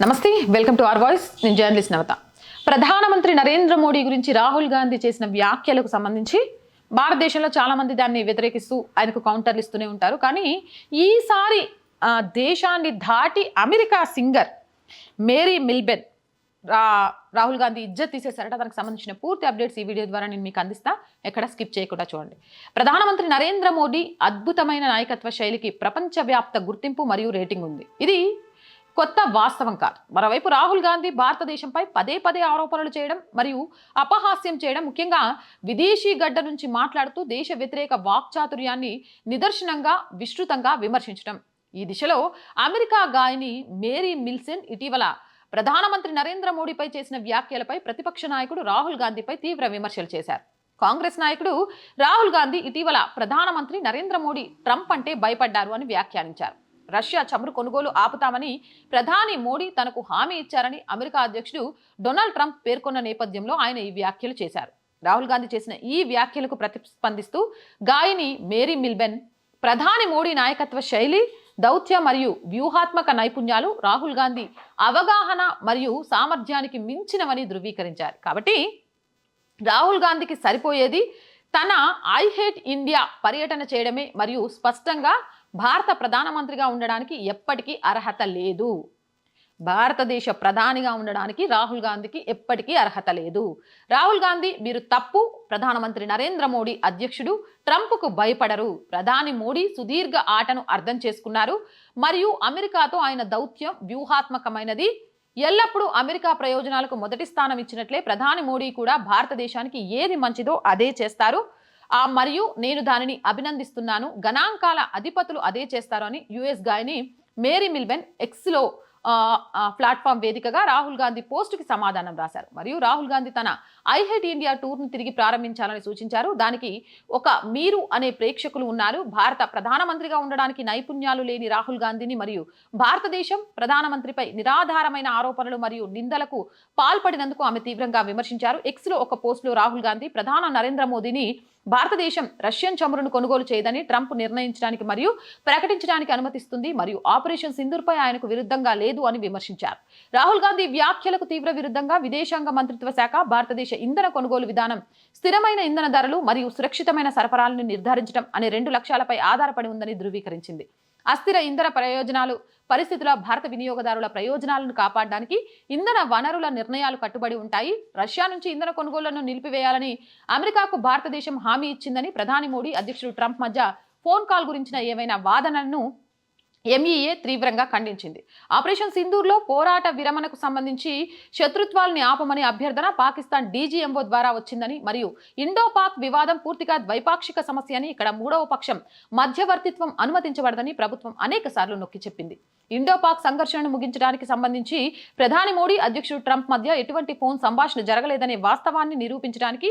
నమస్తే welcome to R voice. నేను journalist నవత. ప్రధానమంత్రి నరేంద్ర మోడీ గురించి రాహుల్ గాంధీ చేసిన వ్యాఖ్యలకు సంబంధించి భారతదేశంలో చాలామంది దాన్ని వ్యతిరేకిస్తూ ఆయనకు కౌంటర్లు ఇస్తూనే ఉంటారు. కానీ ఈసారి ఆ, దేశాన్ని దాటి అమెరికా సింగర్ మేరీ మిల్బెన్ రా రాహుల్ గాంధీ ఇజ్జత్ తీసేశారట. దానికి సంబంధించిన పూర్తి అప్డేట్స్ ఈ వీడియో ద్వారా నేను మీకు అందిస్తా. ఎక్కడ స్కిప్ చేయకుండా చూడండి. ప్రధానమంత్రి నరేంద్ర మోడీ అద్భుతమైన నాయకత్వ శైలికి ప్రపంచవ్యాప్త గుర్తింపు మరియు రేటింగ్ ఉంది. ఇది కొత్త వాస్తవం కాదు. మరోవైపు రాహుల్ గాంధీ భారతదేశంపై పదే పదే ఆరోపణలు చేయడం మరియు అపహాస్యం చేయడం ముఖ్యంగా విదేశీ గడ్డ నుంచి మాట్లాడుతూ దేశ వ్యతిరేక వాక్చాతుర్యాన్ని నిదర్శనంగా విస్తృతంగా విమర్శించడం. ఈ దిశలో అమెరికా గాయని మేరీ మిల్సన్ ఇటీవల ప్రధానమంత్రి నరేంద్ర మోడీపై చేసిన వ్యాఖ్యలపై ప్రతిపక్ష నాయకుడు రాహుల్ గాంధీపై తీవ్ర విమర్శలు చేశారు. కాంగ్రెస్ నాయకుడు రాహుల్ గాంధీ ఇటీవల ప్రధానమంత్రి నరేంద్ర మోడీ ట్రంప్ అంటే భయపడ్డారు అని వ్యాఖ్యానించారు. రష్యా చమురు కొనుగోలు ఆపుతామని ప్రధాని మోడీ తనకు హామీ ఇచ్చారని అమెరికా అధ్యక్షుడు డొనాల్డ్ ట్రంప్ పేర్కొన్న నేపథ్యంలో ఆయన ఈ వ్యాఖ్యలు చేశారు. రాహుల్ గాంధీ చేసిన ఈ వ్యాఖ్యలకు ప్రతిస్పందిస్తూ గాయని మేరీ మిల్బెన్ ప్రధాని మోడీ నాయకత్వ శైలి దౌత్య మరియు వ్యూహాత్మక నైపుణ్యాలు రాహుల్ గాంధీ అవగాహన మరియు సామర్థ్యానికి మించినవని ధృవీకరించారు. కాబట్టి రాహుల్ గాంధీకి సరిపోయేది తన ఐ హేట్ ఇండియా పర్యటన చేయడమే మరియు స్పష్టంగా భారత ప్రధానమంత్రిగా ఉండడానికి ఎప్పటికీ అర్హత లేదు. భారతదేశ ప్రధానిగా ఉండడానికి రాహుల్ గాంధీకి ఎప్పటికీ అర్హత లేదు. రాహుల్ గాంధీ మీరు తప్పు. ప్రధానమంత్రి నరేంద్ర మోడీ అధ్యక్షుడు ట్రంప్కు భయపడరు. ప్రధాని మోడీ సుదీర్ఘ ఆటను అర్థం చేసుకున్నారు. మరియు అమెరికాతో ఆయన దౌత్యం వ్యూహాత్మకమైనది. ఎల్లప్పుడూ అమెరికా ప్రయోజనాలకు మొదటి స్థానం ఇచ్చినట్లే ప్రధాని మోడీ కూడా భారతదేశానికి ఏది మంచిదో అదే చేస్తారు. ఆ మరియు నేను దానిని అభినందిస్తున్నాను. గణాంకాల అధిపతులు అదే చేస్తారు అని యుఎస్ గాయని మేరీ మిల్బెన్ ఎక్స్లో ప్లాట్ఫామ్ వేదికగా రాహుల్ గాంధీ పోస్టుకి సమాధానం రాశారు. మరియు రాహుల్ గాంధీ తన ఐ హెట్ ఇండియా టూర్ను తిరిగి ప్రారంభించాలని సూచించారు. దానికి ఒక మీరు అనే ప్రేక్షకులు ఉన్నారు. భారత ప్రధానమంత్రిగా ఉండడానికి నైపుణ్యాలు లేని రాహుల్ గాంధీని మరియు భారతదేశం ప్రధానమంత్రిపై నిరాధారమైన ఆరోపణలు మరియు నిందలకు పాల్పడినందుకు ఆమె తీవ్రంగా విమర్శించారు. ఎక్స్లో ఒక పోస్టులో రాహుల్ గాంధీ ప్రధాన నరేంద్ర మోదీని భారతదేశం రష్యన్ చమురును కొనుగోలు చేయదని ట్రంప్ నిర్ణయించడానికి మరియు ప్రకటించడానికి అనుమతిస్తుంది మరియు ఆపరేషన్ సింధూర్పై ఆయనకు విరుద్ధంగా లేదు అని విమర్శించారు. రాహుల్ గాంధీ వ్యాఖ్యలకు తీవ్ర విరుద్ధంగా విదేశాంగ మంత్రిత్వ శాఖ భారతదేశ ఇంధన కొనుగోలు విధానం స్థిరమైన ఇంధన ధరలు మరియు సురక్షితమైన సరఫరాలను నిర్ధారించడం అనే రెండు లక్ష్యాలపై ఆధారపడి ఉందని ధృవీకరించింది. అస్థిర ఇంధన ప్రయోజనాలు పరిస్థితుల భారత వినియోగదారుల ప్రయోజనాలను కాపాడడానికి ఇంధన వనరుల నిర్ణయాలు కట్టుబడి ఉంటాయి. రష్యా నుంచి ఇంధన కొనుగోళ్ళను నిలిపివేయాలని అమెరికాకు భారతదేశం హామీ ఇచ్చిందని ప్రధాని మోడీ అధ్యక్షుడు ట్రంప్ మధ్య ఫోన్ కాల్ గురించిన ఏవైనా వాదనలను ఎంఈఏ తీవ్రంగా ఖండించింది. ఆపరేషన్ సింధూర్లో పోరాట విరమణకు సంబంధించి శత్రుత్వాల్ని ఆపమని అభ్యర్థన పాకిస్తాన్ డీజీఎంఓ ద్వారా వచ్చిందని మరియు ఇండో పాక్ వివాదం పూర్తిగా ద్వైపాక్షిక సమస్య అని ఇక్కడ మూడవ పక్షం మధ్యవర్తిత్వం అనుమతించబడదని ప్రభుత్వం అనేక సార్లు నొక్కి చెప్పింది. ఇండో పాక్ సంఘర్షణను ముగించడానికి సంబంధించి ప్రధాని మోడీ అధ్యక్షుడు ట్రంప్ మధ్య ఎటువంటి ఫోన్ సంభాషణ జరగలేదనే వాస్తవాన్ని నిరూపించడానికి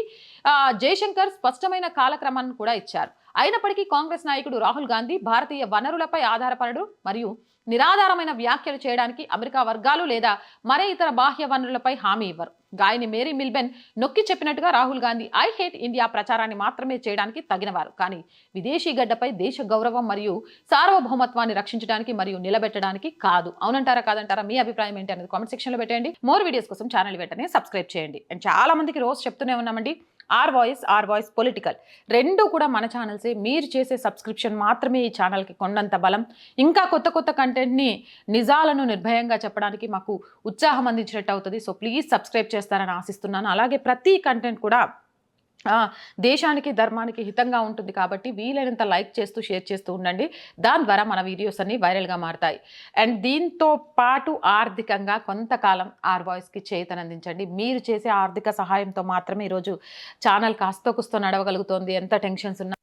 జయశంకర్ స్పష్టమైన కాలక్రమాన్ని కూడా ఇచ్చారు. అయినప్పటికీ కాంగ్రెస్ నాయకుడు రాహుల్ గాంధీ భారతీయ వనరులపై ఆధారపడడు మరియు నిరాధారమైన వ్యాఖ్యలు చేయడానికి అమెరికా వర్గాలు లేదా మరే ఇతర బాహ్య వనరులపై హామీ ఇవ్వరు. గాయని మేరీ మిల్బెన్ నొక్కి చెప్పినట్టుగా Rahul Gandhi I hate India ప్రచారాన్ని మాత్రమే చేయడానికి తగినవారు. కానీ విదేశీ గడ్డపై దేశ గౌరవం మరియు సార్వభౌమత్వాన్ని రక్షించడానికి మరియు నిలబెట్టడానికి కాదు. అవునంటారా కాదంటారా మీ అభిప్రాయం ఏంటి అనేది కామెంట్ సెక్షన్లో పెట్టండి మోర్ వీడియోస్ కోసం ఛానల్ వెంటనే సబ్స్క్రైబ్ చేయండి. అండ్ చాలా మందికి రోజు చెప్తూనే ఉన్నామండి. R Voice R Voice political. రెండు కూడా మన ఛానల్సే. మీరు చేసే సబ్స్క్రిప్షన్ మాత్రమే ఈ ఛానల్కి కొండంత బలం. ఇంకా కొత్త కొత్త కంటెంట్ని నిజాలను నిర్భయంగా చెప్పడానికి మాకు ఉత్సాహం అందించినట్టు అవుతుంది. సో ప్లీజ్ సబ్స్క్రైబ్ చేస్తారని ఆశిస్తున్నాను. అలాగే ప్రతి కంటెంట్ కూడా దేశానికి ధర్మానికి హితంగా ఉంటుంది కాబట్టి వీలైనంత లైక్ చేస్తూ షేర్ చేస్తూ ఉండండి. దాని ద్వారా మన వీడియోస్ అన్ని వైరల్గా మారుతాయి. అండ్ దీంతో పాటు ఆర్థికంగా కొంతకాలం ఆర్ వాయిస్కి చేతనందించండి. మీరు చేసే ఆర్థిక సహాయంతో మాత్రమే ఈరోజు ఛానల్ కాస్తో కుస్తో నడవగలుగుతోంది. ఎంత టెన్షన్స్ ఉన్నా